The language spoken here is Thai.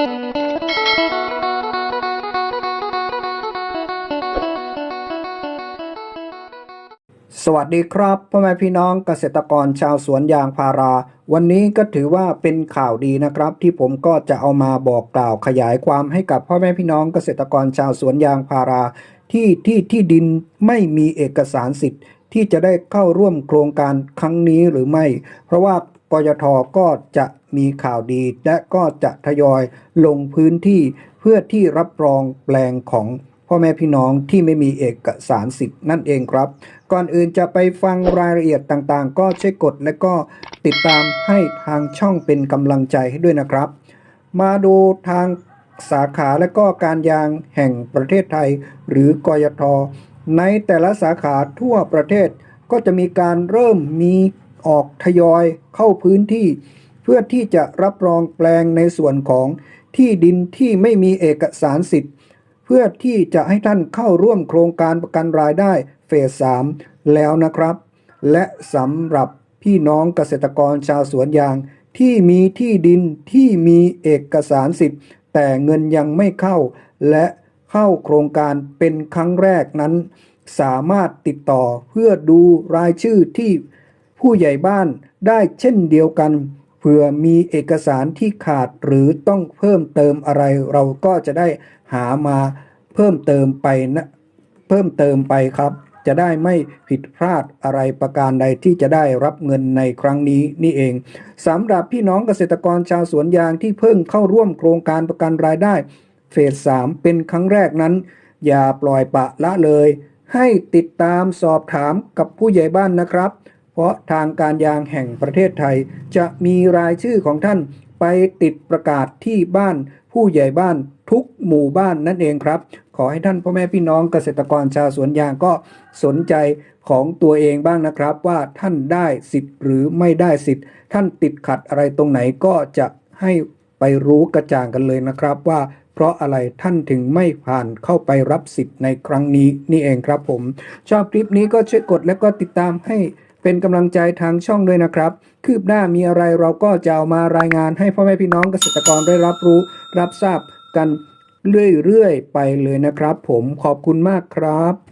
สวัสดีครับพ่อแม่พี่น้องเกษตรกรชาวสวนยางพารา วันนี้ก็ถือว่าเป็นข่าวดีนะครับ ที่ผมก็จะเอามาบอกกล่าวขยายความให้กับพ่อแม่พี่น้องเกษตรกรชาวสวนยางพารา ที่ที่ที่ดินไม่มีเอกสารสิทธิ์ที่จะได้เข้าร่วมโครงการครั้งนี้หรือไม่ เพราะว่า กยทก็จะมีข่าวดี และก็จะทยอยลงพื้นที่เพื่อที่รับรองแปลงของพ่อแม่พี่น้องที่ไม่มีเอกสารสิทธิ์นั่นเองครับ ก่อนอื่นจะไปฟังรายละเอียดต่างๆ ก็ช่วยกดและก็ติดตามให้ทางช่องเป็นกำลังใจให้ด้วยนะครับ มาดูทางสาขาและก็การยางแห่งประเทศไทย หรือกยทในแต่ละสาขาทั่วประเทศก็จะมีการเริ่มมี ออกทยอยเข้าพื้นที่ เพื่อที่จะรับรองแปลงในส่วนของที่ดินที่ไม่มีเอกสารสิทธิ์ เพื่อที่จะให้ท่านเข้าร่วมโครงการประกันรายได้เฟส 3 แล้วนะครับ และสำหรับพี่น้องเกษตรกรชาวสวนยางที่มีที่ดินที่มีเอกสารสิทธิ์ แต่เงินยังไม่เข้า และเข้าโครงการเป็นครั้งแรกนั้น สามารถติดต่อเพื่อดูรายชื่อที่ ผู้ใหญ่บ้านได้เช่นเดียวกันเผื่อมีเอกสารที่ขาดหรือต้องเพิ่มเติมอะไร เราก็จะได้หามาเพิ่มเติมไปนะเพิ่มเติมไปครับ จะได้ไม่ผิดพลาดอะไรประการใดที่จะได้รับเงินในครั้งนี้นี่เองสำหรับพี่น้องเกษตรกรชาวสวนยางที่เพิ่งเข้าร่วมโครงการประกันรายได้เฟส 3 เป็นครั้งแรกนั้น อย่าปล่อยปะละเลย ให้ติดตามสอบถามกับผู้ใหญ่บ้านนะครับ เพราะทางการยางแห่งประเทศไทย จะมีรายชื่อของท่านไปติดประกาศที่บ้านผู้ใหญ่บ้านทุกหมู่บ้านนั่นเองครับ ขอให้ท่านพ่อแม่พี่น้องเกษตรกรชาวสวนยางก็สนใจของตัวเองบ้างนะครับ ว่าท่านได้สิทธิ์หรือไม่ได้สิทธิ์ ท่านติดขัดอะไรตรงไหนก็จะให้ไปรู้กระจ่างกันเลยนะครับว่าเพราะอะไรท่านถึงไม่ผ่านเข้าไปรับสิทธิ์ในครั้งนี้นี่เองครับผม ชอบคลิปนี้ก็ช่วยกดและก็ติดตามให้ เป็นกำลังใจทางช่องด้วยนะครับ คืบหน้ามีอะไรเราก็จะเอามารายงานให้พ่อแม่พี่น้องเกษตรกรได้รับรู้ รับทราบกันเรื่อยๆไปเลยนะครับ ผมขอบคุณมากครับ